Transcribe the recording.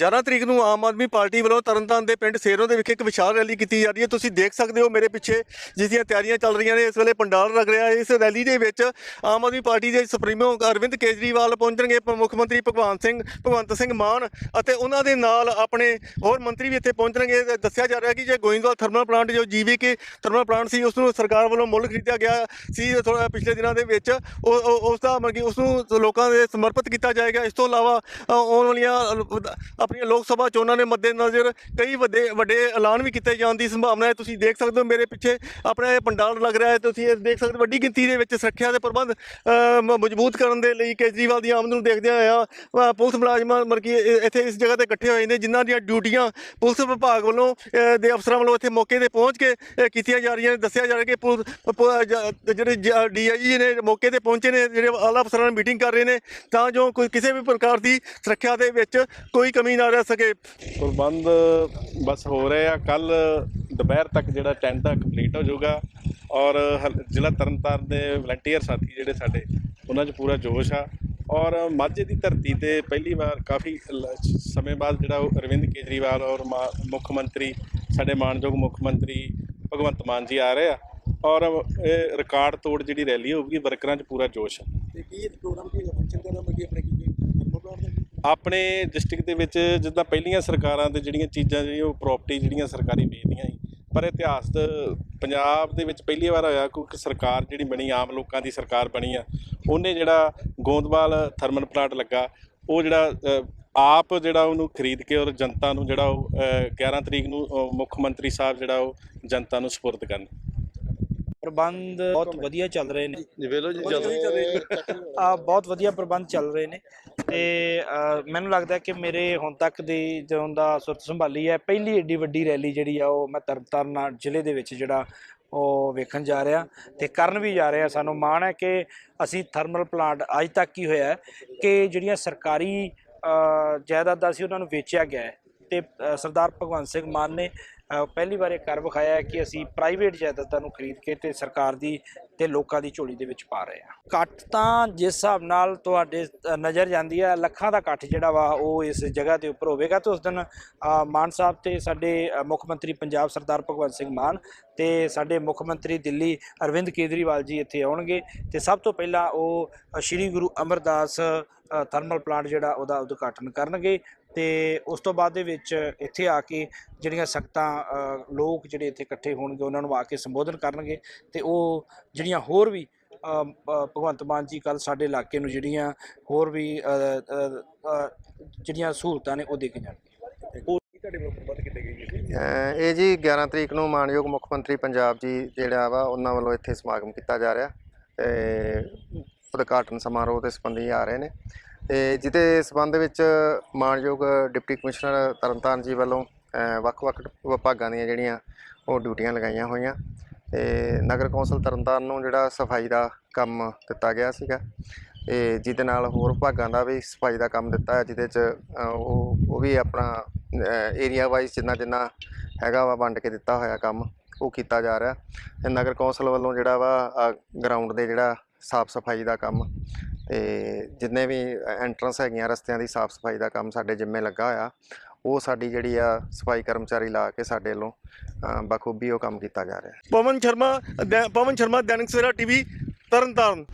11 ਤਰੀਕ ਨੂੰ ਆਮ ਆਦਮੀ ਪਾਰਟੀ ਵੱਲੋਂ ਤਰਨਤਾਰਨ ਦੇ ਪਿੰਡ ਸੇਰੋਂ ਦੇ ਵਿਖੇ ਇੱਕ ਵਿਸ਼ਾਲ ਰੈਲੀ ਕੀਤੀ ਜਾ ਰਹੀ ਹੈ। ਤੁਸੀਂ ਦੇਖ ਸਕਦੇ ਹੋ ਮੇਰੇ ਪਿੱਛੇ ਜਿਸ ਦੀਆਂ ਤਿਆਰੀਆਂ ਚੱਲ ਰਹੀਆਂ ਨੇ, ਇਸ ਵੇਲੇ ਪੰਡਾਲ ਲੱਗ ਰਿਹਾ ਹੈ। ਇਸ ਰੈਲੀ ਦੇ ਵਿੱਚ ਆਮ ਆਦਮੀ ਪਾਰਟੀ ਦੇ ਸੁਪਰੀਮੋ ਅਰਵਿੰਦ ਕੇਜਰੀਵਾਲ ਪਹੁੰਚਣਗੇ ਮੁੱਖ ਮੰਤਰੀ ਭਗਵਾਨ ਸਿੰਘ, ਭਗਵੰਤ ਸਿੰਘ ਮਾਨ ਅਤੇ ਉਹਨਾਂ ਦੇ ਨਾਲ ਆਪਣੇ ਹੋਰ ਮੰਤਰੀ ਵੀ ਇੱਥੇ ਪਹੁੰਚਣਗੇ। ਦੱਸਿਆ ਜਾ ਰਿਹਾ ਕਿ ਜੇ ਗੋਇੰਦਵਾਲ ਥਰਮਲ ਪਲਾਂਟ ਜੋ ਜੀਵੀਕੇ ਥਰਮਲ ਪਲਾਂਟ ਸੀ ਉਸ ਨੂੰ ਸਰਕਾਰ ਵੱਲੋਂ ਮੁੱਲ ਖਰੀਦਿਆ ਗਿਆ ਸੀ ਥੋੜਾ ਪਿਛਲੇ ਦਿਨਾਂ ਦੇ ਵਿੱਚ, ਉਹ ਉਸ ਦਾ ਮਤਲਬ ਕਿ ਉਸ ਨੂੰ ਲੋਕਾਂ ਦੇ ਸਮਰਪਿਤ ਕੀਤਾ ਜਾਏਗਾ। ਇਸ ਤੋਂ ਇਲਾਵਾ ਆਉਣ ਵਾਲੀਆਂ ਆਪਣੀਆਂ ਲੋਕ ਸਭਾ ਚੋਣਾਂ ਦੇ ਮੱਦੇਨਜ਼ਰ ਕਈ ਵੱਡੇ ਵੱਡੇ ਐਲਾਨ ਵੀ ਕੀਤੇ ਜਾਣ ਦੀ ਸੰਭਾਵਨਾ ਹੈ। ਤੁਸੀਂ ਦੇਖ ਸਕਦੇ ਹੋ ਮੇਰੇ ਪਿੱਛੇ ਆਪਣਾ ਇਹ ਪੰਡਾਲ ਲੱਗ ਰਿਹਾ ਹੈ। ਤੁਸੀਂ ਇਹ ਦੇਖ ਸਕਦੇ ਹੋ ਵੱਡੀ ਗਿਣਤੀ ਦੇ ਵਿੱਚ ਸੁਰੱਖਿਆ ਦੇ ਪ੍ਰਬੰਧ ਮਜ਼ਬੂਤ ਕਰਨ ਦੇ ਲਈ ਕੇਜਰੀਵਾਲ ਦੀ ਆਮਦ ਨੂੰ ਦੇਖਦਿਆਂ ਹੋਇਆ ਪੁਲਿਸ ਮੁਲਾਜ਼ਮਾਂ ਮਤਲਬ ਕਿ ਇੱਥੇ ਇਸ ਜਗ੍ਹਾ ਤੇ ਇਕੱਠੇ ਹੋਏ ਨੇ, ਜਿਨ੍ਹਾਂ ਦੀਆਂ ਡਿਊਟੀਆਂ ਪੁਲਿਸ ਵਿਭਾਗ ਵੱਲੋਂ ਦੇ ਅਫਸਰਾਂ ਵੱਲੋਂ ਇੱਥੇ ਮੌਕੇ ਤੇ ਪਹੁੰਚ ਕੇ ਕੀਤੀਆਂ ਜਾ ਰਹੀਆਂ ਨੇ। ਦੱਸਿਆ ਜਾ ਰਿਹਾ ਕਿ ਪੁਲਿਸ ਪ- ਜ- ਜਿਹੜੇ ਡੀਆਈਜੀ ਨੇ ਮੌਕੇ ਤੇ ਪਹੁੰਚੇ ਨੇ, ਜਿਹੜੇ ਆਲਾ ਅਫਸਰਾਂ ਨਾਲ ਮੀਟਿੰਗ ਕਰ ਰਹੇ ਨੇ, ਤਾਂ ਜੋ ਕੋਈ ਕਿਸੇ ਵੀ ਪ੍ਰਕਾਰ ਦੀ ਸੁਰੱਖਿਆ ਦੇ ਵਿੱਚ ਕੋਈ ਕਮੀ ਨਾ ਰਹਿ ਸਕੇ। ਪ੍ਰਬੰਧ ਬਸ ਹੋ ਰਹੇ ਆ। ਕੱਲ ਦੁਪਹਿਰ ਤੱਕ ਜਿਹੜਾ ਟੈਂਟ ਆ ਕੰਪਲੀਟ ਹੋ ਜਾਊਗਾ ਔਰ ਜ਼ਿਲ੍ਹਾ ਤਰਨਤਾਰਨ ਦੇ ਵਲੰਟੀਅਰ ਸਾਥੀ ਜਿਹੜੇ ਸਾਡੇ ਉਹਨਾਂ 'ਚ ਪੂਰਾ ਜੋਸ਼ ਆ। ਔਰ ਮਾਝੇ ਦੀ ਧਰਤੀ ਤੇ ਪਹਿਲੀ ਵਾਰ ਕਾਫੀ ਸਮੇਂ ਬਾਅਦ ਜਿਹੜਾ ਉਹ ਅਰਵਿੰਦ ਕੇਜਰੀਵਾਲ ਔਰ ਮਾ- ਮੁੱਖ ਮੰਤਰੀ ਸਾਡੇ ਮਾਨਯੋਗ ਮੁੱਖ ਮੰਤਰੀ ਭਗਵੰਤ ਮਾਨ ਜੀ ਆ ਰਹੇ ਆ। ਔਰ ਇਹ ਰਿਕਾਰਡ ਤੋੜ ਜਿਹੜੀ ਰੈਲੀ ਹੋਊਗੀ ਵਰਕਰਾਂ 'ਚ ਪੂਰਾ ਜੋਸ਼ ਆ। ਤੇ ਕੀ ਪ੍ਰੋਗਰਾਮ ਕੀ ਕਰਨਾ ਮਤਲਬ ਕਿ ਆਪਣੇ ਕੀ ਦਾ ਆਪਣੇ ਡਿਸਟ੍ਰਿਕਟ ਦੇ ਵਿੱਚ ਜਿੱਦਾਂ ਪਹਿਲੀਆਂ ਸਰਕਾਰਾਂ ਦੇ ਜਿਹੜੀਆਂ ਚੀਜ਼ਾਂ ਜਿਹੜੀਆਂ ਉਹ ਪ੍ਰਾਪਰਟੀ ਜਿਹੜੀਆਂ ਸਰਕਾਰੀ ਵੇਚਦੀਆਂ ਸੀ ਪਰ ਇਤਿਹਾਸ ਪੰਜਾਬ ਦੇ ਵਿੱਚ ਪਹਿਲੀ ਵਾਰ ਹੋਇਆ ਕਿ ਸਰਕਾਰ ਜਿਹੜੀ ਬਣੀ ਆਮ ਲੋਕਾਂ ਦੀ ਸਰਕਾਰ ਬਣੀ ਆ ਉਹਨੇ ਜਿਹੜਾ ਗੋਂਦਵਾਲ ਥਰਮਲ ਪਲਾਂਟ ਲੱਗਾ ਉਹ ਜਿਹੜਾ ਆਪ ਜਿਹੜਾ ਉਹਨੂੰ ਖਰੀਦ ਕੇ ਔਰ ਜਨਤਾ ਨੂੰ ਜਿਹੜਾ ਉਹ ਅ, 11 ਤਰੀਕ ਨੂੰ ਮੁੱਖ ਮੰਤਰੀ ਸਾਹਿਬ ਜਿਹੜਾ ਉਹ ਜਨਤਾ ਨੂੰ ਸਪੁਰਦ ਕਰਨ। ਪ੍ਰਬੰਧ ਬਹੁਤ ਵਧੀਆ ਚੱਲ ਰਹੇ ਨੇ। ਵੇਲੋ ਜੀ ਆ ਬਹੁਤ ਵਧੀਆ ਪ੍ਰਬੰਧ ਚੱਲ ਰਹੇ ਨੇ। ਤੇ ਅ, ਮੈਨੂੰ ਲੱਗਦਾ ਕਿ ਮੇਰੇ ਹੁਣ ਤੱਕ ਦੀ ਜਦੋਂ ਦਾ ਸੁਰਤ ਸੰਭਾਲੀ ਹੈ ਪਹਿਲੀ ਏਡੀ ਵੱਡੀ ਰੈਲੀ ਜਿਹੜੀ ਆ ਉਹ ਮੈਂ ਤਰਨਤਾਰਨ ਜ਼ਿਲ੍ਹੇ ਦੇ ਵਿੱਚ ਜਿਹੜਾ ਉਹ ਵੇਖਣ ਜਾ ਰਿਹਾ ਤੇ ਕਰਨ ਵੀ ਜਾ ਰਿਹਾ। ਸਾਨੂੰ ਮਾਣ ਹੈ ਕਿ ਅਸੀਂ ਥਰਮਲ ਪਲਾਂਟ ਅੱਜ ਤੱਕ ਕੀ ਹੋਇਆ ਹੈ ਕਿ ਜਿਹੜੀਆਂ ਸਰਕਾਰੀ ਅ, ਜਾਇਦਾਦਾਂ ਸੀ ਉਹਨਾਂ ਨੂੰ ਵੇਚਿਆ ਗਿਆ ਹੈ। ਤੇ ਸਰਦਾਰ ਭਗਵੰਤ ਸਿੰਘ ਮਾਨ ਨੇ ਪਹਿਲੀ ਵਾਰ ਇਹ ਕਰ ਵਿਖਾਇਆ ਕਿ ਅਸੀਂ ਪ੍ਰਾਈਵੇਟ ਜਾਇਦਾਦਾਂ ਨੂੰ ਖਰੀਦ ਕੇ ਤੇ ਸਰਕਾਰ ਦੀ ਤੇ ਲੋਕਾਂ ਦੀ ਝੋਲੀ ਦੇ ਵਿੱਚ ਪਾ ਰਹੇ ਆ। ਇਕੱਠ ਤਾਂ ਜਿਸ ਹਿਸਾਬ ਨਾਲ ਤੁਹਾਡੇ ਨਜ਼ਰ ਜਾਂਦੀ ਹੈ ਲੱਖਾਂ ਦਾ ਇਕੱਠ ਜਿਹੜਾ ਵਾ, ਉਹ ਇਸ ਜਗ੍ਹਾ ਦੇ ਉੱਪਰ ਹੋਵੇਗਾ ਤੇ ਉਸ ਦਿਨ ਮਾਨ ਸਾਹਿਬ ਤੇ ਸਾਡੇ ਮੁੱਖ ਮੰਤਰੀ ਪੰਜਾਬ ਸਰਦਾਰ ਭਗਵੰਤ ਸਿੰਘ ਮਾਨ ਤੇ ਸਾਡੇ ਮੁੱਖ ਮੰਤਰੀ ਦਿੱਲੀ ਅਰਵਿੰਦ ਕੇਜਰੀਵਾਲ ਜੀ ਇੱਥੇ ਆਉਣਗੇ ਤੇ ਸਭ ਤੋਂ ਪਹਿਲਾਂ ਉਹ ਸ਼੍ਰੀ ਗੁਰੂ ਅਮਰਦਾਸ ਥਰਮਲ ਪਲਾਂਟ ਜਿਹੜਾ ਉਹਦਾ ਉਦਘਾਟਨ ਕਰਨਗੇ ਤੇ ਉਸ ਤੋਂ ਬਾਅਦ ਦੇ ਵਿੱਚ ਇੱਥੇ ਆ ਕੇ ਜਿਹੜੀਆਂ ਸਖਤਾਂ ਲੋਕ ਜਿਹੜੇ ਇੱਥੇ ਇਕੱਠੇ ਹੋਣਗੇ, ਉਹਨਾਂ ਨੂੰ ਆ ਕੇ ਸੰਬੋਧਨ ਕਰਨਗੇ ਤੇ ਉਹ ਜਿਹੜੀਆਂ ਹੋਰ ਵੀ ਭਗਵੰਤ ਮਾਨ ਜੀ ਕੱਲ ਸਾਡੇ ਇਲਾਕੇ ਨੂੰ ਜਿਹੜੀਆਂ ਹੋਰ ਵੀ ਜਿਹੜੀਆਂ ਸਹੂਲਤਾਂ ਨੇ ਉਹ ਦੇ ਕੇ ਜਾਣਗੇ ਇਹ ਜੀ 11 ਤਰੀਕ ਨੂੰ ਮਾਨਯੋਗ ਮੁੱਖ ਮੰਤਰੀ ਪੰਜਾਬ ਜੀ ਜਿਹੜਾ ਵਾ ਉਹਨਾਂ ਵੱਲੋਂ ਇੱਥੇ ਸਮਾਗਮ ਕੀਤਾ ਜਾ ਰਿਹਾ ਤੇ ਉਦਘਾਟਨ ਸਮਾਰੋਹ ਦੇ ਸੰਬੰਧੀ ਆ ਰਹੇ ਨੇ। ਤੇ ਜਿਹਦੇ ਸੰਬੰਧ ਵਿੱਚ ਮਾਨਯੋਗ ਡਿਪਟੀ ਕਮਿਸ਼ਨਰ ਤਰਨਤਾਰਨ ਜੀ ਵੱਲੋਂ ਵੱਖ-ਵੱਖ ਵਿਭਾਗਾਂ ਦੀਆਂ ਜਿਹੜੀਆਂ ਉਹ ਡਿਊਟੀਆਂ ਲਗਾਈਆਂ ਹੋਈਆਂ। ਤੇ ਨਗਰ ਕੌਂਸਲ ਤਰਨਤਾਰਨ ਨੂੰ ਜਿਹੜਾ ਸਫ਼ਾਈ ਦਾ ਕੰਮ ਦਿੱਤਾ ਗਿਆ ਸੀਗਾ, ਤੇ ਜਿਹਦੇ ਨਾਲ ਹੋਰ ਵਿਭਾਗਾਂ ਦਾ ਵੀ ਸਫ਼ਾਈ ਦਾ ਕੰਮ ਦਿੱਤਾ ਹੈ, ਜਿਹਦੇ 'ਚ ਉਹ ਉਹ ਵੀ ਆਪਣਾ ਏਰੀਆ ਵਾਈਜ਼ ਜਿੰਨਾ ਜਿੰਨਾ ਹੈਗਾ ਵਾ ਵੰਡ ਕੇ ਦਿੱਤਾ ਹੋਇਆ ਕੰਮ, ਉਹ ਕੀਤਾ ਜਾ ਰਿਹਾ। ਤੇ ਨਗਰ ਕੌਂਸਲ ਵੱਲੋਂ ਜਿਹੜਾ ਵਾ ਗਰਾਊਂਡ ਦੇ ਜਿਹੜਾ ਸਾਫ਼ ਸਫ਼ਾਈ ਦਾ ਕੰਮ, ਤੇ ਜਿੰਨੇ ਵੀ ਐਂਟਰੈਂਸ ਹੈਗੀਆਂ ਰਸਤਿਆਂ ਦੀ ਸਾਫ਼ ਸਫ਼ਾਈ ਦਾ ਕੰਮ ਸਾਡੇ ਜਿੰਮੇ ਲੱਗਾ ਹੋਇਆ ਉਹ ਸਾਡੀ ਜਿਹੜੀ ਆ ਸਫ਼ਾਈ ਕਰਮਚਾਰੀ ਲਾ ਕੇ ਸਾਡੇ ਵੱਲੋਂ ਅ, ਬਖੂਬੀ ਉਹ ਕੰਮ ਕੀਤਾ ਜਾ ਰਿਹਾ ਪਵਨ ਸ਼ਰਮਾ ਦੈ- ਪਵਨ ਸ਼ਰਮਾ ਦੈਨਿਕ ਸਵੇਰਾ ਟੀਵੀ ਤਰਨਤਾਰਨ।